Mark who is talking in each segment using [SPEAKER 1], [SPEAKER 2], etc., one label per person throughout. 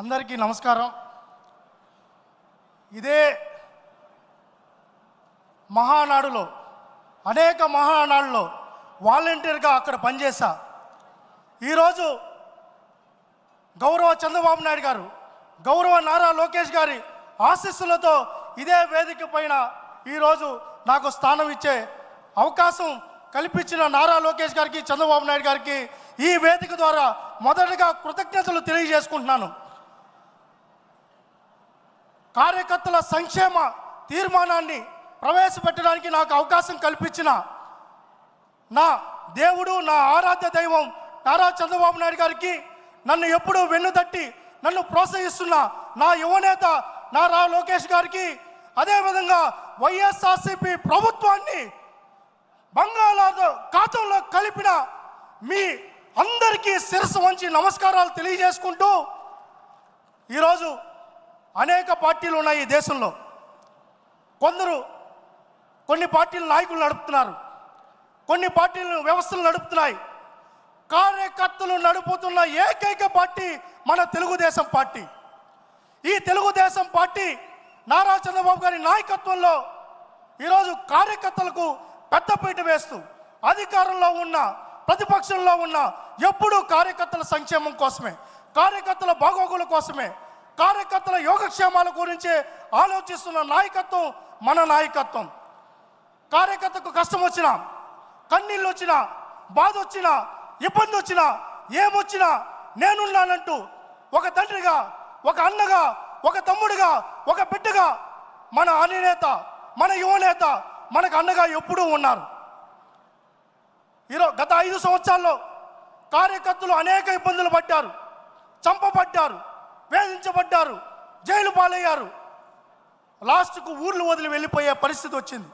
[SPEAKER 1] అందరికీ నమస్కారం. ఇదే మహానాడులో అనేక మహానాడులో వాలంటీర్గా అక్కడ పనిచేశా. ఈరోజు గౌరవ చంద్రబాబు నాయుడు గారు గౌరవ నారా లోకేష్ గారి ఆశీస్సులతో ఇదే వేదిక పైన ఈరోజు నాకు స్థానం ఇచ్చే అవకాశం కల్పించిన నారా లోకేష్ గారికి చంద్రబాబు నాయుడు గారికి ఈ వేదిక ద్వారా మొదటగా కృతజ్ఞతలు తెలియజేసుకుంటున్నాను. కార్యకర్తల సంక్షేమ తీర్మానాన్ని ప్రవేశపెట్టడానికి నాకు అవకాశం కల్పించిన నా దేవుడు నా ఆరాధ్య దైవం నారా చంద్రబాబు నాయుడు గారికి నన్ను ఎప్పుడూ వెన్నుదట్టి నన్ను ప్రోత్సహిస్తున్న నా యువనేత నారా లోకేష్ గారికి అదేవిధంగా వైఎస్ఆర్సీపీ ప్రభుత్వాన్ని బంగాళాతో ఖాతంలో కలిపిన మీ అందరికీ శిరస్సు వంచి నమస్కారాలు తెలియజేసుకుంటూ ఈరోజు అనేక పార్టీలు ఉన్నాయి ఈ దేశంలో. కొందరు కొన్ని పార్టీలు నాయకులు నడుపుతున్నారు. కొన్ని పార్టీలు వ్యవస్థలు నడుపుతున్నాయి. కార్యకర్తలు నడుపుతున్న ఏకైక పార్టీ మన తెలుగుదేశం పార్టీ. ఈ తెలుగుదేశం పార్టీ నారా చంద్రబాబు గారి నాయకత్వంలో ఈరోజు కార్యకర్తలకు పెద్దపీట వేస్తూ అధికారంలో ఉన్న ప్రతిపక్షంలో ఉన్న ఎప్పుడూ కార్యకర్తల సంక్షేమం కోసమే కార్యకర్తల బాగోగుల కోసమే కార్యకర్తల యోగక్షేమాల గురించి ఆలోచిస్తున్న నాయకత్వం మన నాయకత్వం. కార్యకర్తకు కష్టం వచ్చినా కన్నీళ్ళు వచ్చినా బాధ వచ్చినా ఇబ్బంది వచ్చినా ఏమొచ్చినా నేనున్నానంటూ ఒక తండ్రిగా ఒక అన్నగా ఒక తమ్ముడిగా ఒక బిడ్డగా మన అధినేత మన యువనేత మనకు అన్నగా ఎప్పుడూ ఉన్నారు. ఈరో గత ఐదు సంవత్సరాల్లో కార్యకర్తలు అనేక ఇబ్బందులు పడ్డారు చంపబడ్డారు వేధించబడ్డారు జైలు పాలయ్యారు. లాస్ట్కు ఊర్లు వదిలి వెళ్ళిపోయే పరిస్థితి వచ్చింది.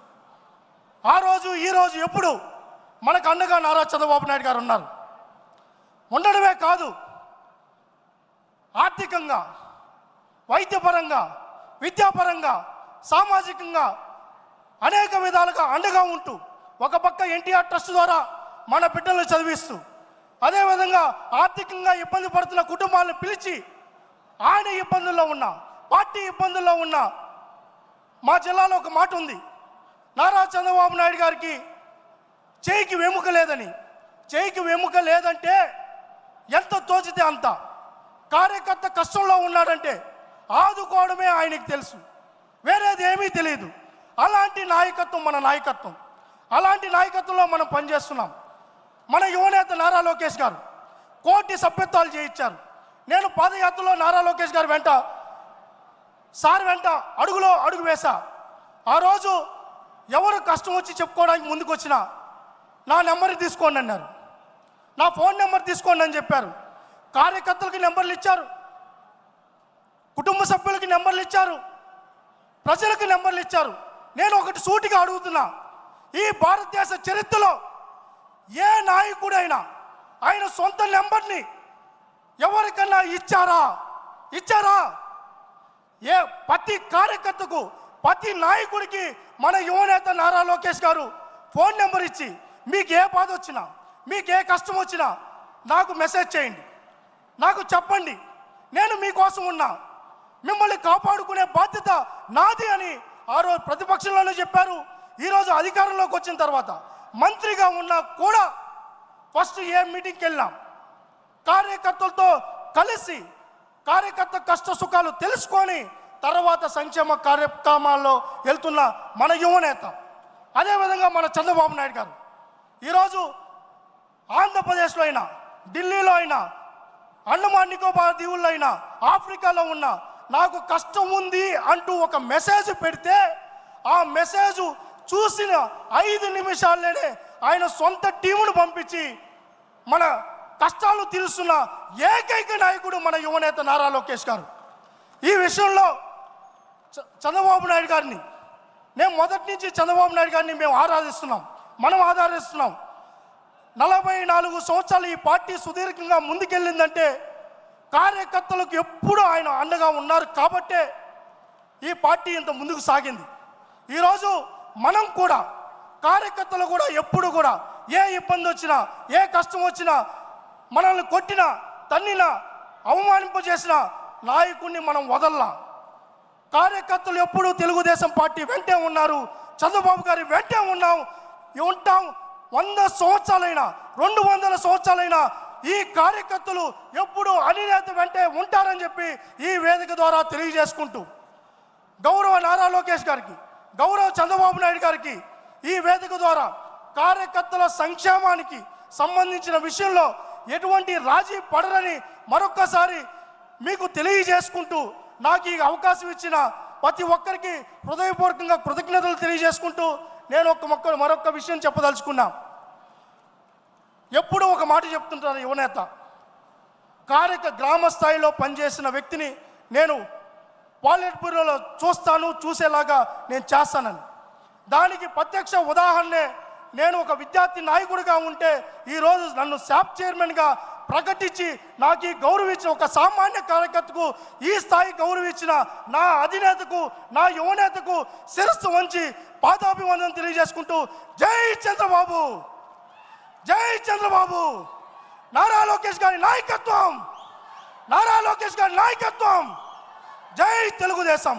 [SPEAKER 1] ఆ రోజు ఈ రోజు ఎప్పుడు మనకు అండగా నారా చంద్రబాబు నాయుడు గారు ఉన్నారు. ఉండడమే కాదు ఆర్థికంగా వైద్యపరంగా విద్యాపరంగా సామాజికంగా అనేక విధాలుగా అండగా ఉంటూ ఒక పక్క ఎన్టీఆర్ ట్రస్ట్ ద్వారా మన బిడ్డలను చదివిస్తూ అదేవిధంగా ఆర్థికంగా ఇబ్బంది పడుతున్న కుటుంబాలను పిలిచి ఆయన ఇబ్బందుల్లో ఉన్న పార్టీ ఇబ్బందుల్లో ఉన్న మా జిల్లాలో ఒక మాట ఉంది. నారా చంద్రబాబు నాయుడు గారికి చేయికి వెముక లేదని. చేయికి వెముక లేదంటే ఎంత తోచితే అంత. కార్యకర్త కష్టంలో ఉన్నాడంటే ఆదుకోవడమే ఆయనకి తెలుసు. వేరేది ఏమీ తెలియదు. అలాంటి నాయకత్వం మన నాయకత్వం. అలాంటి నాయకత్వంలో మనం పనిచేస్తున్నాం. మన యువనేత నారా లోకేష్ గారు కోటి సభ్యత్వాలు చేయించారు. నేను పాదయాత్రలో నారా లోకేష్ గారు వెంట. సార్ వెంట అడుగులో అడుగు వేశా. ఆ రోజు ఎవరు కష్టం వచ్చి చెప్పుకోవడానికి ముందుకు వచ్చినా నా నెంబర్ తీసుకోండి అన్నారు. నా ఫోన్ నెంబర్ తీసుకోండి అని చెప్పారు. కార్యకర్తలకి నెంబర్లు ఇచ్చారు. కుటుంబ సభ్యులకి నెంబర్లు ఇచ్చారు. ప్రజలకు నెంబర్లు ఇచ్చారు. నేను ఒకటి సూటిగా అడుగుతున్నా. ఈ భారతదేశ చరిత్రలో ఏ నాయకుడైనా ఆయన సొంత నెంబర్ని ఎవరికన్నా ఇచ్చారా? ఇచ్చారా? ఏ ప్రతి కార్యకర్తకు ప్రతి నాయకుడికి మన యువనేత నారా లోకేష్ గారు ఫోన్ నెంబర్ ఇచ్చి మీకు ఏ బాధ వచ్చినా మీకు ఏ కష్టం వచ్చినా నాకు మెసేజ్ చేయండి. నాకు చెప్పండి. నేను మీకోసం ఉన్నా. మిమ్మల్ని కాపాడుకునే బాధ్యత నాది అని ఆ రోజు ప్రతిపక్షంలోనే చెప్పారు. ఈరోజు అధికారంలోకి వచ్చిన తర్వాత మంత్రిగా ఉన్నా కూడా ఫస్ట్ ఏ మీటింగ్కి వెళ్ళాం కార్యకర్తలతో కలిసి కార్యకర్త కష్ట సుఖాలు తెలుసుకొని తర్వాత సంక్షేమ కార్యక్రమాల్లో వెళ్తున్న మన యువనేత అదేవిధంగా మన చంద్రబాబు నాయుడు గారు. ఈరోజు ఆంధ్రప్రదేశ్లో అయినా ఢిల్లీలో అయినా అండమాన్ నికోబార్ దీవుల్లో అయినా ఆఫ్రికాలో ఉన్న నాకు కష్టం ఉంది అంటూ ఒక మెసేజ్ పెడితే ఆ మెసేజ్ చూసిన ఐదు నిమిషాల్లోనే ఆయన సొంత టీమును పంపించి మన కష్టాలు తీరుస్తున్న ఏకైక నాయకుడు మన యువనేత నారా లోకేష్ గారు. ఈ విషయంలో చ- చంద్రబాబు నాయుడు గారిని మేము మొదటి నుంచి చంద్రబాబు నాయుడు గారిని మేము ఆరాధిస్తున్నాం మనం ఆరాధిస్తున్నాం నలభై నాలుగు సంవత్సరాలు ఈ పార్టీ సుదీర్ఘంగా ముందుకెళ్ళిందంటే కార్యకర్తలకు ఎప్పుడూ ఆయన అండగా ఉన్నారు కాబట్టే ఈ పార్టీ ఇంత ముందుకు సాగింది. ఈరోజు మనం కూడా కార్యకర్తలు కూడా ఎప్పుడు కూడా ఏ ఇబ్బంది వచ్చినా ఏ కష్టం వచ్చినా మనల్ని కొట్టిన తన్నిన అవమానింపజేసిన నాయకుడిని మనం వదల్లా. కార్యకర్తలు ఎప్పుడూ తెలుగుదేశం పార్టీ వెంటే ఉన్నారు. చంద్రబాబు గారి వెంటే ఉన్నాం. ఉంటాం వంద సంవత్సరాలైనా రెండు వందల సంవత్సరాలైనా ఈ కార్యకర్తలు ఎప్పుడు అనినేత వెంటే ఉంటారని చెప్పి ఈ వేదిక ద్వారా తెలియజేసుకుంటూ గౌరవ నారా లోకేష్ గారికి గౌరవ చంద్రబాబు నాయుడు గారికి ఈ వేదిక ద్వారా కార్యకర్తల సంక్షేమానికి సంబంధించిన విషయంలో ఎటువంటి రాజీ పడరని మరొక్కసారి మీకు తెలియజేసుకుంటూ నాకు ఈ అవకాశం ఇచ్చిన ప్రతి ఒక్కరికి హృదయపూర్వకంగా కృతజ్ఞతలు తెలియజేసుకుంటూ నేను ఒక మొక్క మరొక విషయం చెప్పదలుచుకున్నా. ఎప్పుడూ ఒక మాట చెప్తుంటారు యువనేత కార్యక గ్రామ స్థాయిలో పనిచేసిన వ్యక్తిని నేను పాలిట్ బ్యూరోలో చూస్తాను చూసేలాగా నేను చేస్తానని. దానికి ప్రత్యక్ష ఉదాహరణే నేను ఒక విద్యార్థి నాయకుడిగా ఉంటే ఈరోజు నన్ను శాప్ చైర్మన్గా ప్రకటించి నాకు ఈ గౌరవించిన ఒక సామాన్య కార్యకర్తకు ఈ స్థాయి గౌరవించిన నా అధినేతకు నా యువనేతకు శిరస్సు వంచి పాదాభివందనం తెలియజేసుకుంటూ జై చంద్రబాబు! జై చంద్రబాబు! నారా లోకేష్ గారి నాయకత్వం! నారా లోకేష్ గారి నాయకత్వం! జై తెలుగుదేశం!